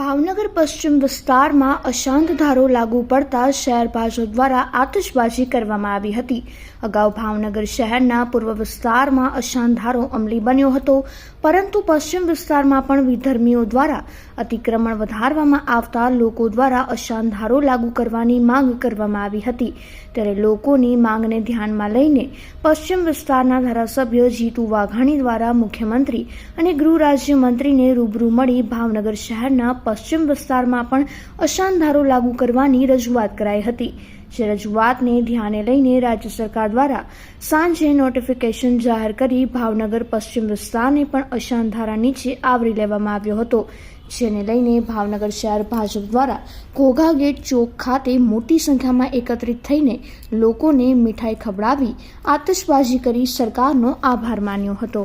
ભાવનગર પશ્ચિમ વિસ્તારમાં અશાંત ધારો લાગુ પડતા શહેર ભાજપ દ્વારા આતશબાજી કરવામાં આવી હતી. અગાઉ ભાવનગર શહેરના પૂર્વ વિસ્તારમાં અશાંત ધારો અમલી બન્યો હતો, પરંતુ પશ્ચિમ વિસ્તારમાં પણ વિધર્મીઓ દ્વારા અતિક્રમણ વધારવામાં આવતા લોકો દ્વારા અશાંત ધારો લાગુ કરવાની માંગ કરવામાં આવી હતી. ત્યારે લોકોની માંગને ધ્યાનમાં લઈને પશ્ચિમ વિસ્તારના ધારાસભ્ય જીતુ વાઘાણી દ્વારા મુખ્યમંત્રી અને ગૃહ રાજ્યમંત્રીને રૂબરૂ મળી ભાવનગર શહેરના પશ્ચિમ વિસ્તારમાં પણ અશાનધારો લાગુ કરવાની રજૂઆત કરાઈ હતી. જે રજૂઆતને ધ્યાને લઈને રાજ્ય સરકાર દ્વારા સાંજે નોટિફિકેશન જાહેર કરી ભાવનગર પશ્ચિમ વિસ્તારને પણ અશાનધારા નીચે આવરી લેવામાં આવ્યો હતો. જેને લઈને ભાવનગર શહેર ભાજપ દ્વારા ઘોઘા ગેટ ચોક ખાતે મોટી સંખ્યામાં એકત્રિત થઈને લોકોને મીઠાઈ ખવડાવી આતશબાજી કરી સરકારનો આભાર માન્યો હતો.